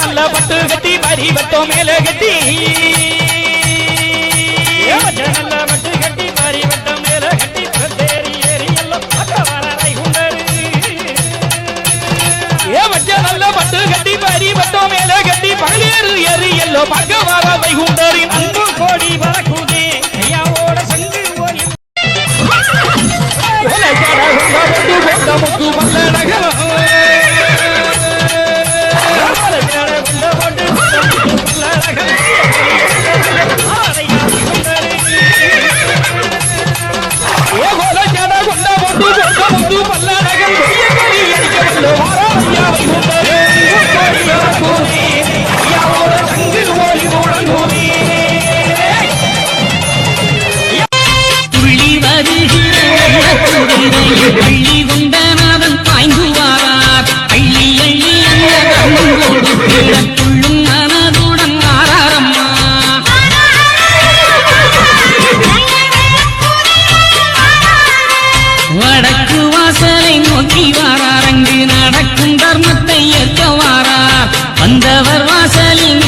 நல்ல பட்டு கட்டி பரி பட்டோ மேல கட்டி. ஏ நல்ல மட்டு கட்டி பாரி வட்டம் மேல கட்டி. பத்தேரி ஏறி எல்லாம் பக்கவாரை குண்டரு ஏ வச்ச நல்ல பட்டு கட்டி பரி வட்டம் மேல கட்டி. பகலேறு ஏறி எல்லோ பார்க்க வர வைகுண்டரின் அன்பு கோடி ஐயாவோட சங்கு ஓடி. வாசலின்